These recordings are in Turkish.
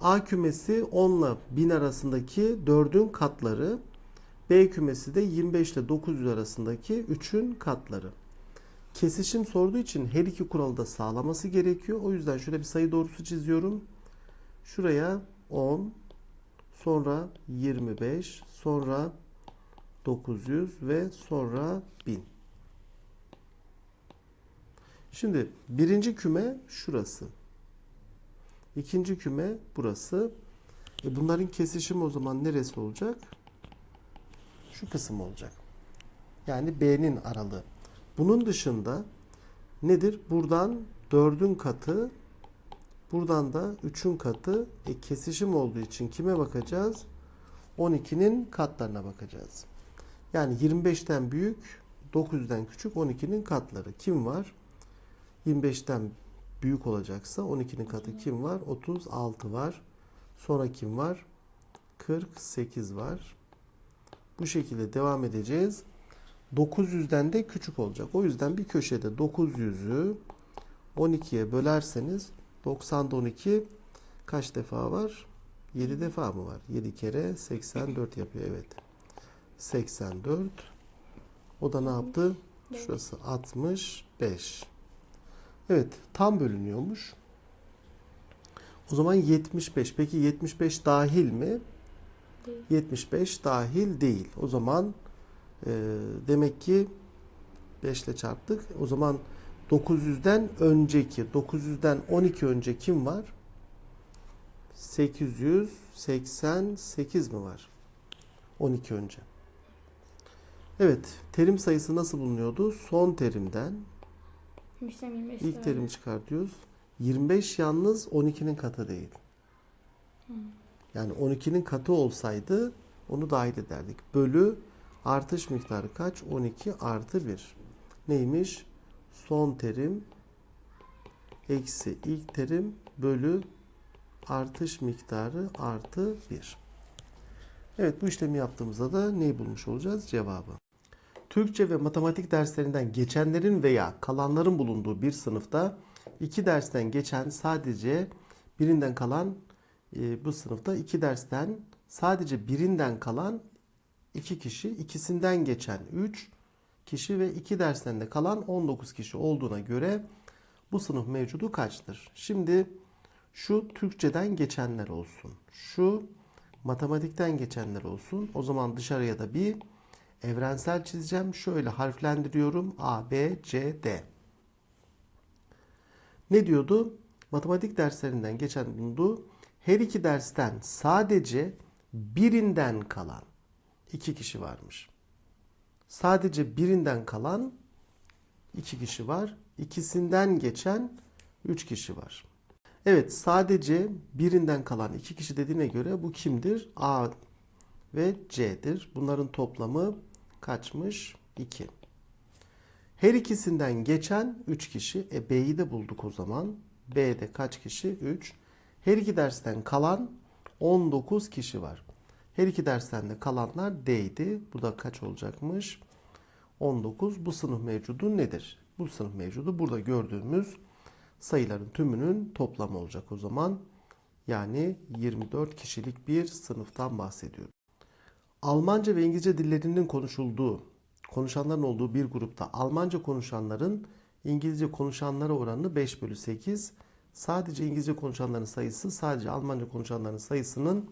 A kümesi 10 ile 1000 arasındaki 4'ün katları. B kümesi de 25 ile 900 arasındaki 3'ün katları. Kesişim sorduğu için her iki kuralı da sağlaması gerekiyor. O yüzden şöyle bir sayı doğrusu çiziyorum. Şuraya 10, sonra 25, sonra 900 ve sonra 1000. Şimdi birinci küme şurası. İkinci küme burası. E bunların kesişimi o zaman neresi olacak? Şu kısım olacak. Yani B'nin aralığı. Bunun dışında nedir? Buradan 4'ün katı, buradan da 3'ün katı. E kesişim olduğu için kime bakacağız? 12'nin katlarına bakacağız. Yani 25'ten büyük, 900'den küçük 12'nin katları. Kim var? 25'ten büyük olacaksa 12'nin katı kim var? 36 var. Sonra kim var? 48 var. Bu şekilde devam edeceğiz. 900'den de küçük olacak. O yüzden bir köşede 900'ü 12'ye bölerseniz 90'da 12 kaç defa var? 7 defa mı var? 7 kere 84 yapıyor evet. 84. O da ne yaptı? Şurası 65. Evet, tam bölünüyormuş. O zaman 75. Peki 75 dahil mi? Değil. 75 dahil değil. O zaman e, demek ki 5 ile çarptık. O zaman 900'den önceki, 900'den 12 önce kim var? 888 mi var? 12 önce. Evet, terim sayısı nasıl bulunuyordu? Son terimden İşlem 25 İlk terimi çıkartıyoruz. 25 yalnız 12'nin katı değil. Yani 12'nin katı olsaydı onu dahil ederdik. Bölü artış miktarı kaç? 12 artı 1. Neymiş? Son terim eksi ilk terim bölü artış miktarı artı 1. Evet bu işlemi yaptığımızda da neyi bulmuş olacağız? Cevabı. Türkçe ve matematik derslerinden geçenlerin veya kalanların bulunduğu bir sınıfta iki dersten geçen sadece birinden kalan e, bu sınıfta iki dersten sadece birinden kalan iki kişi, ikisinden geçen 3 kişi ve iki dersten de kalan 19 kişi olduğuna göre bu sınıf mevcudu kaçtır? Şimdi şu Türkçeden geçenler olsun. Şu matematikten geçenler olsun. O zaman dışarıya da bir evrensel çizeceğim. Şöyle harflendiriyorum. A, B, C, D. Ne diyordu? Matematik derslerinden geçen bulundu. Her iki dersten sadece birinden kalan iki kişi varmış. Sadece birinden kalan iki kişi var. İkisinden geçen üç kişi var. Evet sadece birinden kalan iki kişi dediğine göre bu kimdir? A ve C'dir. Bunların toplamı kaçmış? 2. Her ikisinden geçen 3 kişi. E B'yi de bulduk o zaman. B'de kaç kişi? 3. Her iki dersten kalan 19 kişi var. Her iki dersten de kalanlar D'ydi. Bu da kaç olacakmış? 19. Bu sınıf mevcudu nedir? Bu sınıf mevcudu burada gördüğümüz sayıların tümünün toplamı olacak o zaman. Yani 24 kişilik bir sınıftan bahsediyoruz. Almanca ve İngilizce dillerinin konuşulduğu, konuşanların olduğu bir grupta Almanca konuşanların İngilizce konuşanlara oranı 5 bölü 8. Sadece İngilizce konuşanların sayısı sadece Almanca konuşanların sayısının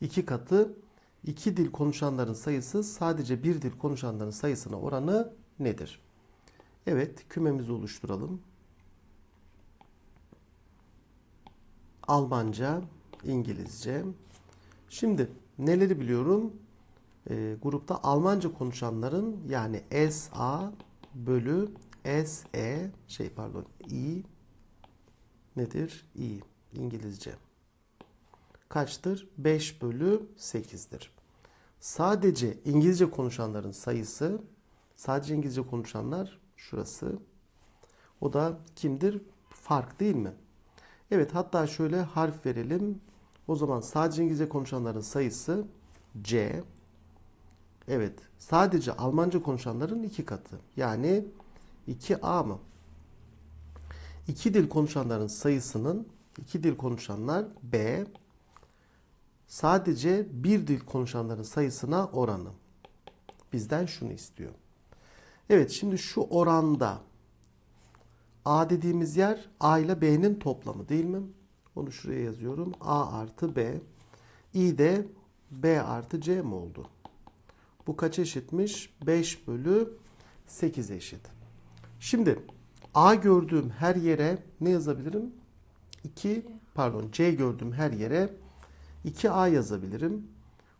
iki katı. İki dil konuşanların sayısı sadece bir dil konuşanların sayısına oranı nedir? Evet kümemizi oluşturalım. Almanca, İngilizce. Şimdi neleri biliyorum? Ee, grupta Almanca konuşanların yani SA bölü SE şey pardon I nedir? I İngilizce. Kaçtır? 5 bölü 8'dir. Sadece İngilizce konuşanların sayısı sadece İngilizce konuşanlar şurası. O da kimdir? Fark değil mi? Evet hatta şöyle harf verelim. O zaman sadece İngilizce konuşanların sayısı C. Evet sadece Almanca konuşanların iki katı. Yani 2A mı? İki dil konuşanların sayısının iki dil konuşanlar B. Sadece bir dil konuşanların sayısına oranı. Bizden şunu istiyor. Evet şimdi şu oranda A dediğimiz yer A ile B'nin toplamı değil mi? Onu şuraya yazıyorum. A artı B. İ de B artı C mi oldu? Bu kaç eşitmiş? 5 bölü 8 eşit. Şimdi A gördüğüm her yere ne yazabilirim? 2 pardon C gördüğüm her yere 2A yazabilirim.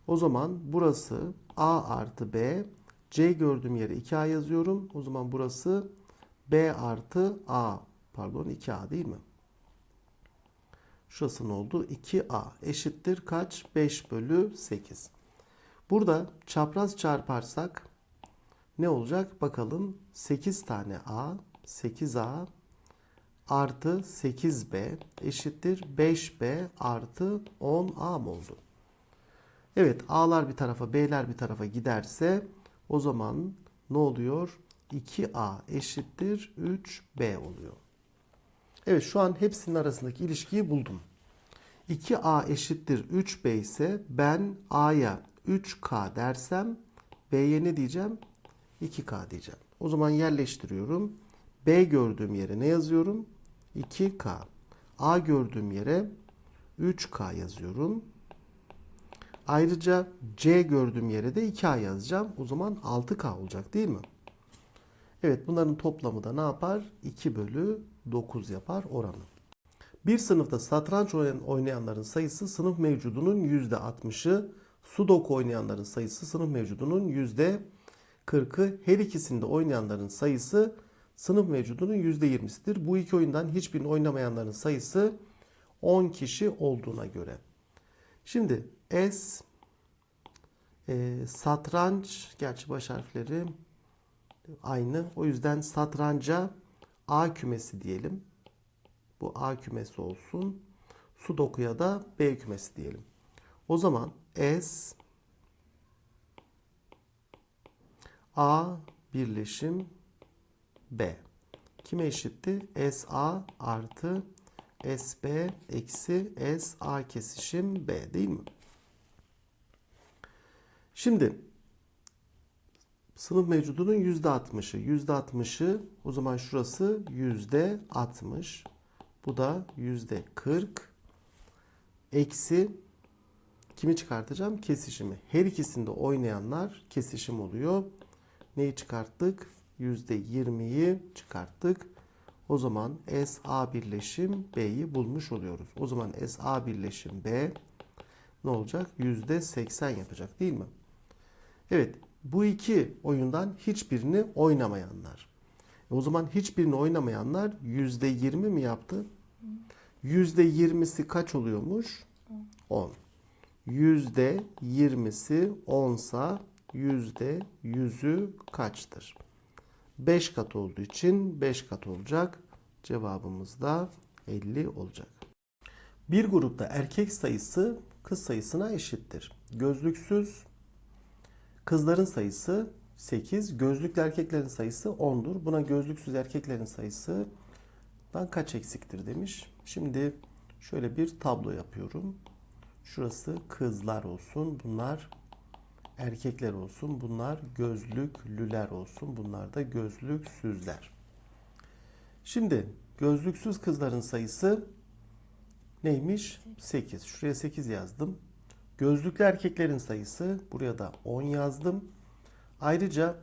O zaman burası A artı B. C gördüğüm yere 2A yazıyorum. O zaman burası B artı A pardon 2A değil mi? Şurası ne oldu? 2A eşittir kaç? 5 bölü 8. Burada çapraz çarparsak ne olacak? Bakalım 8 tane A 8A artı 8B eşittir 5B artı 10A mı oldu? Evet A'lar bir tarafa B'ler bir tarafa giderse o zaman ne oluyor? 2A eşittir 3B oluyor. Evet şu an hepsinin arasındaki ilişkiyi buldum. 2A eşittir 3B ise ben A'ya 3K dersem B'ye ne diyeceğim? 2K diyeceğim. O zaman yerleştiriyorum. B gördüğüm yere ne yazıyorum? 2K. A gördüğüm yere 3K yazıyorum. Ayrıca C gördüğüm yere de 2A yazacağım. O zaman 6K olacak değil mi? Evet bunların toplamı da ne yapar? 2 bölü 9 yapar oranı. Bir sınıfta satranç oynayan- oynayanların sayısı sınıf mevcudunun %60'ı, sudoku oynayanların sayısı sınıf mevcudunun %40'ı, her ikisinde oynayanların sayısı sınıf mevcudunun %20'sidir. Bu iki oyundan hiçbirini oynamayanların sayısı 10 kişi olduğuna göre. Şimdi S e, satranç gerçi baş harfleri aynı. O yüzden satranca A kümesi diyelim. Bu A kümesi olsun. Sudoku'ya da B kümesi diyelim. O zaman S A birleşim B. Kime eşitti? SA artı SB eksi SA kesişim B değil mi? Şimdi sınıf mevcudunun %60'ı. %60'ı o zaman şurası %60. Bu da %40. Eksi kimi çıkartacağım? Kesişimi. Her ikisinde oynayanlar kesişim oluyor. Neyi çıkarttık? %20'yi çıkarttık. O zaman SA birleşim B'yi bulmuş oluyoruz. O zaman SA birleşim B ne olacak? %80 yapacak değil mi? Evet bu iki oyundan hiçbirini oynamayanlar. E o zaman hiçbirini oynamayanlar %20 mi yaptı? %20'si kaç oluyormuş? 10. %20'si 10 sa %100'ü kaçtır? 5 kat olduğu için 5 kat olacak. Cevabımız da 50 olacak. Bir grupta erkek sayısı kız sayısına eşittir. Gözlüksüz kızların sayısı 8, gözlüklü erkeklerin sayısı 10'dur. Buna gözlüksüz erkeklerin sayısı kaç eksiktir demiş. Şimdi şöyle bir tablo yapıyorum. Şurası kızlar olsun. Bunlar erkekler olsun. Bunlar gözlüklüler olsun. Bunlar da gözlüksüzler. Şimdi gözlüksüz kızların sayısı neymiş? 8. Şuraya 8 yazdım. Gözlüklü erkeklerin sayısı buraya da 10 yazdım. Ayrıca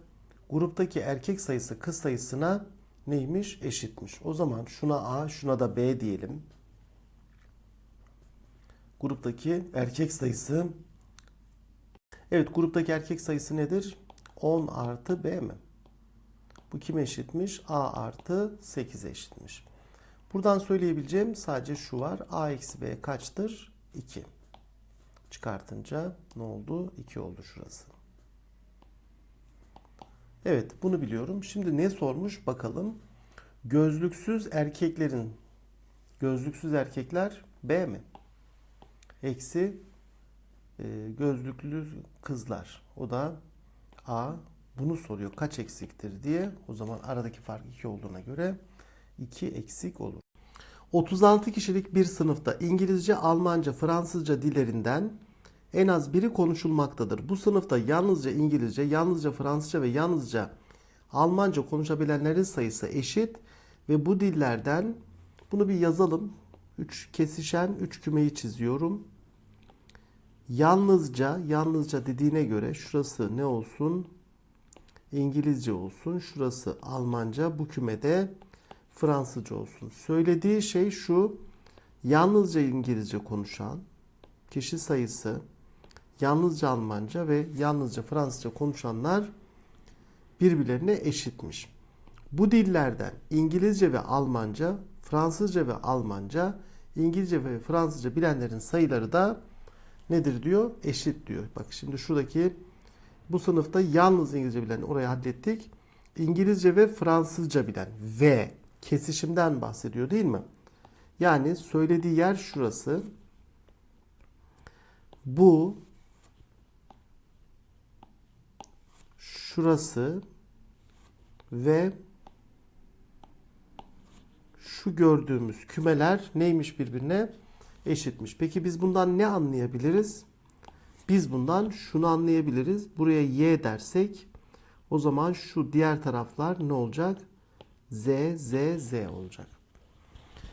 gruptaki erkek sayısı kız sayısına neymiş? Eşitmiş. O zaman şuna A, şuna da B diyelim. Gruptaki erkek sayısı Evet gruptaki erkek sayısı nedir? 10 artı B mi? Bu kime eşitmiş? A artı 8'e eşitmiş. Buradan söyleyebileceğim sadece şu var. A eksi B kaçtır? 2. Çıkartınca ne oldu? 2 oldu şurası. Evet bunu biliyorum. Şimdi ne sormuş bakalım. Gözlüksüz erkeklerin gözlüksüz erkekler B mi? Eksi e, gözlüklü kızlar. O da A. Bunu soruyor. Kaç eksiktir diye. O zaman aradaki fark 2 olduğuna göre 2 eksik olur. 36 kişilik bir sınıfta İngilizce, Almanca, Fransızca dillerinden en az biri konuşulmaktadır. Bu sınıfta yalnızca İngilizce, yalnızca Fransızca ve yalnızca Almanca konuşabilenlerin sayısı eşit ve bu dillerden bunu bir yazalım. 3 kesişen 3 kümeyi çiziyorum. Yalnızca, yalnızca dediğine göre şurası ne olsun? İngilizce olsun. Şurası Almanca. Bu kümede Fransızca olsun. Söylediği şey şu. Yalnızca İngilizce konuşan kişi sayısı, yalnızca Almanca ve yalnızca Fransızca konuşanlar birbirlerine eşitmiş. Bu dillerden İngilizce ve Almanca, Fransızca ve Almanca, İngilizce ve Fransızca bilenlerin sayıları da nedir diyor? Eşit diyor. Bak şimdi şuradaki bu sınıfta yalnız İngilizce bilen orayı hallettik. İngilizce ve Fransızca bilen ve kesişimden bahsediyor değil mi? Yani söylediği yer şurası. Bu şurası ve şu gördüğümüz kümeler neymiş birbirine eşitmiş. Peki biz bundan ne anlayabiliriz? Biz bundan şunu anlayabiliriz. Buraya y dersek o zaman şu diğer taraflar ne olacak? Z, Z, Z olacak.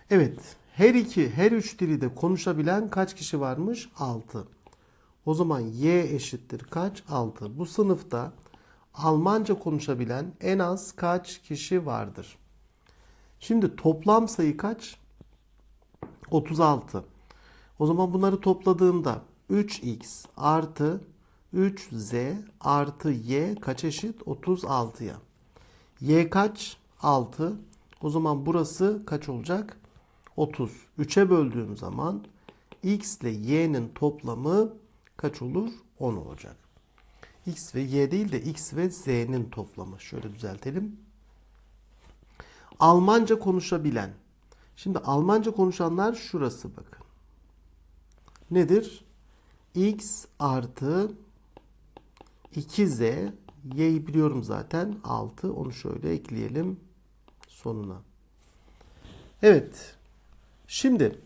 Evet, her iki, her üç dili de konuşabilen kaç kişi varmış? 6. O zaman y eşittir kaç? 6. Bu sınıfta Almanca konuşabilen en az kaç kişi vardır? Şimdi toplam sayı kaç? 36. O zaman bunları topladığımda 3x artı 3z artı y kaç eşit? 36'ya. y kaç? 6. O zaman burası kaç olacak? 30. 3'e böldüğüm zaman x ile y'nin toplamı kaç olur? 10 olacak. x ve y değil de x ve z'nin toplamı. Şöyle düzeltelim. Almanca konuşabilen. Şimdi Almanca konuşanlar şurası bakın. Nedir? x artı 2z y'yi biliyorum zaten 6 onu şöyle ekleyelim sonuna. Evet. Şimdi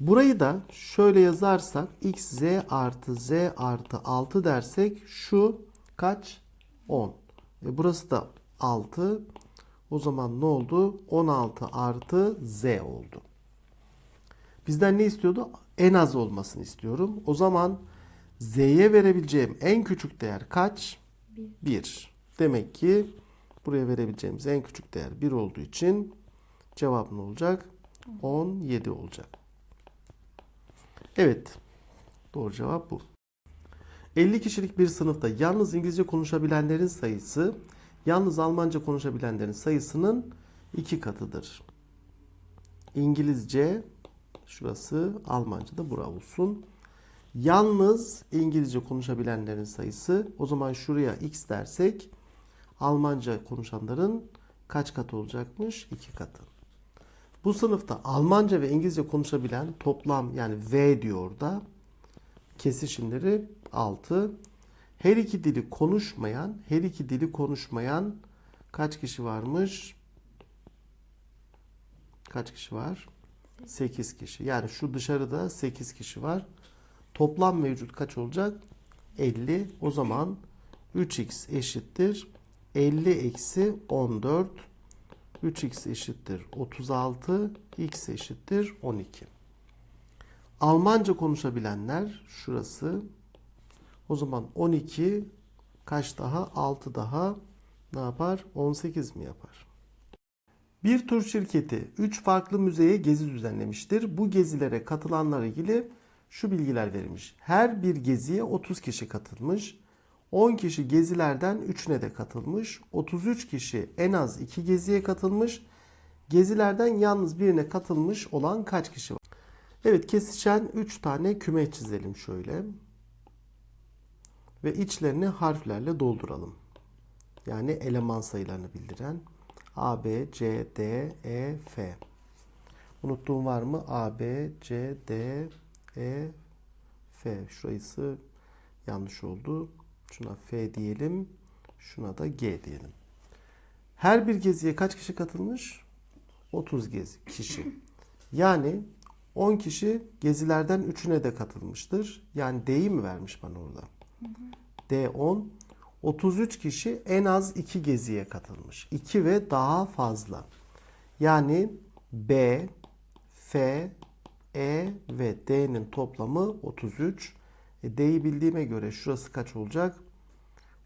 burayı da şöyle yazarsak x z artı z artı 6 dersek şu kaç? 10. E burası da 6. O zaman ne oldu? 16 artı z oldu. Bizden ne istiyordu? En az olmasını istiyorum. O zaman z'ye verebileceğim en küçük değer kaç? 1. Demek ki buraya verebileceğimiz en küçük değer 1 olduğu için cevap ne olacak? 17 olacak. Evet. Doğru cevap bu. 50 kişilik bir sınıfta yalnız İngilizce konuşabilenlerin sayısı yalnız Almanca konuşabilenlerin sayısının iki katıdır. İngilizce şurası Almanca da bura olsun. Yalnız İngilizce konuşabilenlerin sayısı o zaman şuraya x dersek Almanca konuşanların kaç katı olacakmış? 2 katı. Bu sınıfta Almanca ve İngilizce konuşabilen toplam yani V diyor orada kesişimleri 6. Her iki dili konuşmayan, her iki dili konuşmayan kaç kişi varmış? Kaç kişi var? 8 kişi. Yani şu dışarıda 8 kişi var. Toplam mevcut kaç olacak? 50. O zaman 3x eşittir. 50 eksi 14. 3x eşittir 36. x eşittir 12. Almanca konuşabilenler şurası. O zaman 12 kaç daha? 6 daha ne yapar? 18 mi yapar? Bir tur şirketi 3 farklı müzeye gezi düzenlemiştir. Bu gezilere katılanlarla ilgili şu bilgiler verilmiş. Her bir geziye 30 kişi katılmış. 10 kişi gezilerden 3'üne de katılmış. 33 kişi en az 2 geziye katılmış. Gezilerden yalnız birine katılmış olan kaç kişi var? Evet kesişen 3 tane küme çizelim şöyle. Ve içlerini harflerle dolduralım. Yani eleman sayılarını bildiren A, B, C, D, E, F. Unuttuğum var mı? A, B, C, D, E, F. Şurası yanlış oldu. Şuna F diyelim. Şuna da G diyelim. Her bir geziye kaç kişi katılmış? 30 gezi kişi. Yani 10 kişi gezilerden 3'üne de katılmıştır. Yani D'yi mi vermiş bana orada? D 10. 33 kişi en az 2 geziye katılmış. 2 ve daha fazla. Yani B, F, E ve D'nin toplamı 33. E, D'yi bildiğime göre şurası kaç olacak?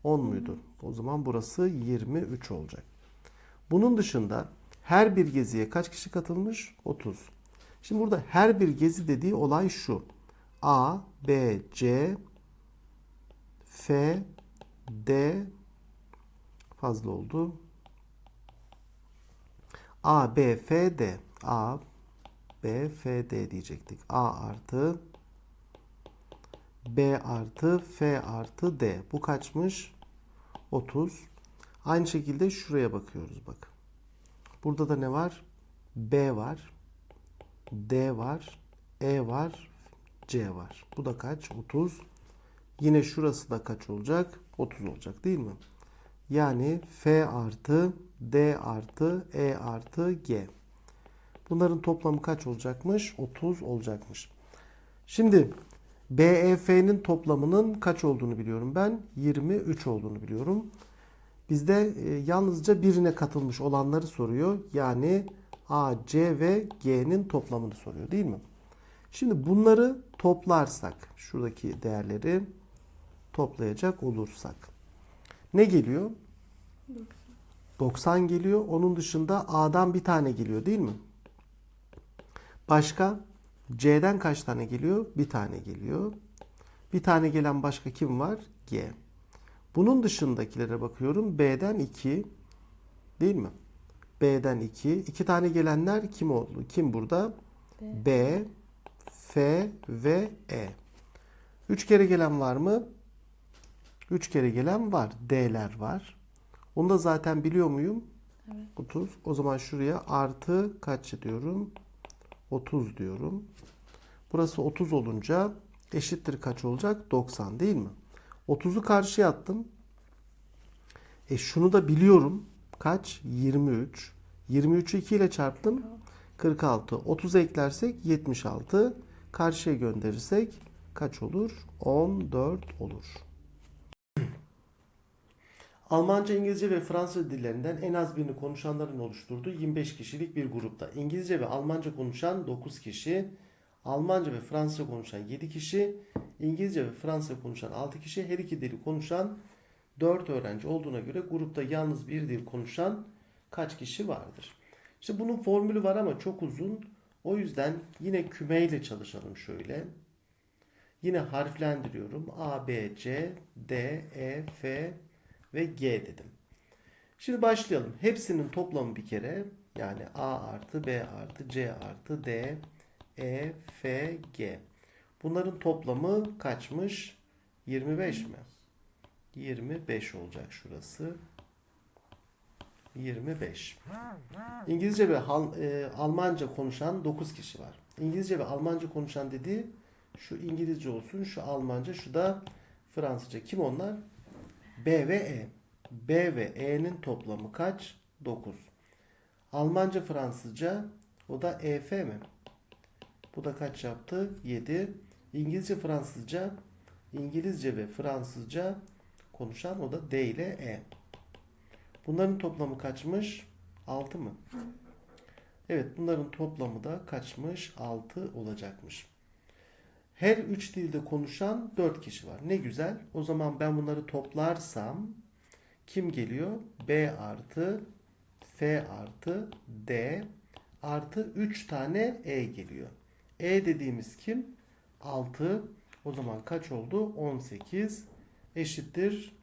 10 muydu? O zaman burası 23 olacak. Bunun dışında her bir geziye kaç kişi katılmış? 30. Şimdi burada her bir gezi dediği olay şu. A, B, C, F, D fazla oldu. A, B, F, D. A, B, F, D diyecektik. A artı B artı F artı D. Bu kaçmış? 30. Aynı şekilde şuraya bakıyoruz bak. Burada da ne var? B var. D var. E var. C var. Bu da kaç? 30. Yine şurası da kaç olacak? 30 olacak değil mi? Yani F artı D artı E artı G. Bunların toplamı kaç olacakmış? 30 olacakmış. Şimdi BEF'nin toplamının kaç olduğunu biliyorum ben. 23 olduğunu biliyorum. Bizde e, yalnızca birine katılmış olanları soruyor. Yani A, C ve G'nin toplamını soruyor değil mi? Şimdi bunları toplarsak, şuradaki değerleri toplayacak olursak ne geliyor? 90 geliyor. Onun dışında A'dan bir tane geliyor değil mi? Başka? C'den kaç tane geliyor? Bir tane geliyor. Bir tane gelen başka kim var? G. Bunun dışındakilere bakıyorum. B'den 2 değil mi? B'den 2. İki tane gelenler kim oldu? Kim burada? B. B, F ve E. Üç kere gelen var mı? Üç kere gelen var. D'ler var. Onu da zaten biliyor muyum? Evet. 30. O zaman şuraya artı kaç diyorum? 30 diyorum. Burası 30 olunca eşittir kaç olacak? 90 değil mi? 30'u karşıya attım. E şunu da biliyorum. Kaç? 23. 23'ü 2 ile çarptım. 46. 30 eklersek 76. Karşıya gönderirsek kaç olur? 14 olur. Almanca, İngilizce ve Fransız dillerinden en az birini konuşanların oluşturduğu 25 kişilik bir grupta. İngilizce ve Almanca konuşan 9 kişi, Almanca ve Fransızca konuşan 7 kişi, İngilizce ve Fransızca konuşan 6 kişi, her iki dili konuşan 4 öğrenci olduğuna göre grupta yalnız bir dil konuşan kaç kişi vardır? İşte bunun formülü var ama çok uzun. O yüzden yine kümeyle çalışalım şöyle. Yine harflendiriyorum. A, B, C, D, E, F ve G dedim. Şimdi başlayalım. Hepsinin toplamı bir kere yani A artı B artı C artı D, E, F, G. Bunların toplamı kaçmış? 25 mi? 25 olacak şurası. 25. İngilizce ve Hal- e, Almanca konuşan 9 kişi var. İngilizce ve Almanca konuşan dediği şu İngilizce olsun, şu Almanca, şu da Fransızca. Kim onlar? B ve E. B ve E'nin toplamı kaç? 9. Almanca, Fransızca o da EF mi? Bu da kaç yaptı? 7. İngilizce, Fransızca İngilizce ve Fransızca konuşan o da D ile E. Bunların toplamı kaçmış? 6 mı? Evet bunların toplamı da kaçmış? 6 olacakmış. Her üç dilde konuşan 4 kişi var. Ne güzel. O zaman ben bunları toplarsam kim geliyor? B artı F artı D artı 3 tane E geliyor. E dediğimiz kim? 6. O zaman kaç oldu? 18 eşittir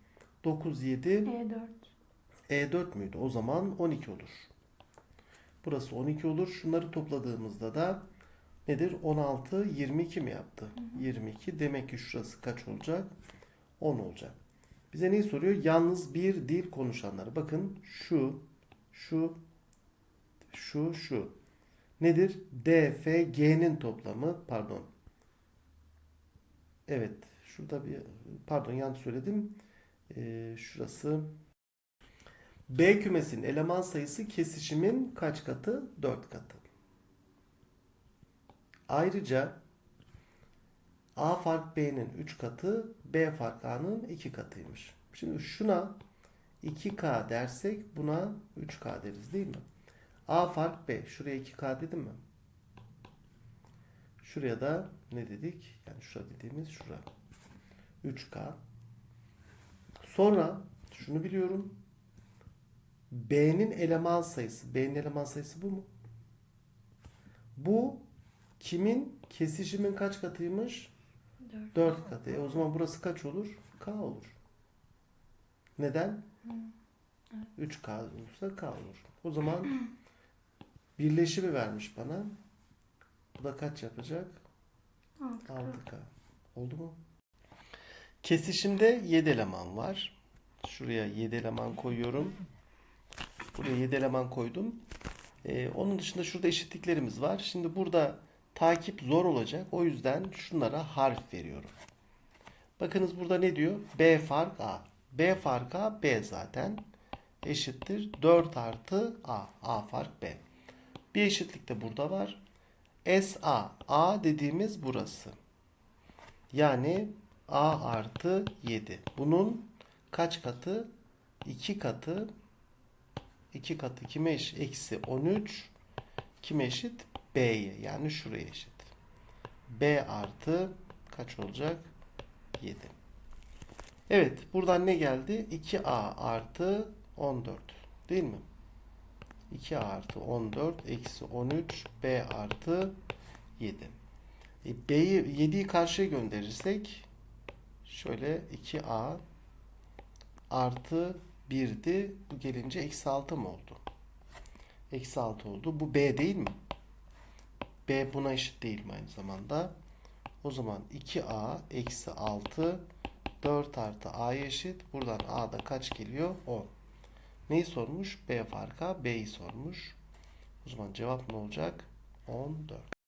9 7 E4. e4 müydü? O zaman 12 olur. Burası 12 olur. Şunları topladığımızda da nedir? 16, 22 mi yaptı? 22. Demek ki şurası kaç olacak? 10 olacak. Bize neyi soruyor? Yalnız bir dil konuşanları. Bakın şu, şu, şu, şu. Nedir? D, F, G'nin toplamı. Pardon. Evet. Şurada bir pardon yanlış söyledim. Ee, şurası B kümesinin eleman sayısı kesişimin kaç katı? 4 katı. Ayrıca A fark B'nin 3 katı, B fark A'nın 2 katıymış. Şimdi şuna 2K dersek buna 3K deriz değil mi? A fark B. Şuraya 2K dedim mi? Şuraya da ne dedik? Yani şura dediğimiz şura. 3K. Sonra şunu biliyorum. B'nin eleman sayısı. B'nin eleman sayısı bu mu? Bu kimin? Kesişimin kaç katıymış? 4. 4 katı. E o zaman burası kaç olur? K olur. Neden? 3K olursa K olur. O zaman birleşimi vermiş bana. Bu da kaç yapacak? 6. 6K. Oldu mu? Kesişimde 7 eleman var. Şuraya 7 eleman koyuyorum. Buraya 7 eleman koydum. Ee, onun dışında şurada eşitliklerimiz var. Şimdi burada takip zor olacak. O yüzden şunlara harf veriyorum. Bakınız burada ne diyor? B fark A. B fark A B zaten. Eşittir 4 artı A. A fark B. Bir eşitlik de burada var. SA. A dediğimiz burası. Yani A artı 7. Bunun kaç katı? 2 katı. 2 katı kime eşit? Eksi 13. Kime eşit? B'ye. Yani şuraya eşit. B artı kaç olacak? 7. Evet. Buradan ne geldi? 2A artı 14. Değil mi? 2 artı 14 eksi 13 B artı 7. E, B'yi 7'yi karşıya gönderirsek şöyle 2A artı 1'di. Bu gelince eksi 6 mı oldu? Eksi 6 oldu. Bu B değil mi? B buna eşit değil mi aynı zamanda? O zaman 2A eksi 6 4 artı A'ya eşit. Buradan A'da kaç geliyor? 10. Neyi sormuş? B farka B'yi sormuş. O zaman cevap ne olacak? 14.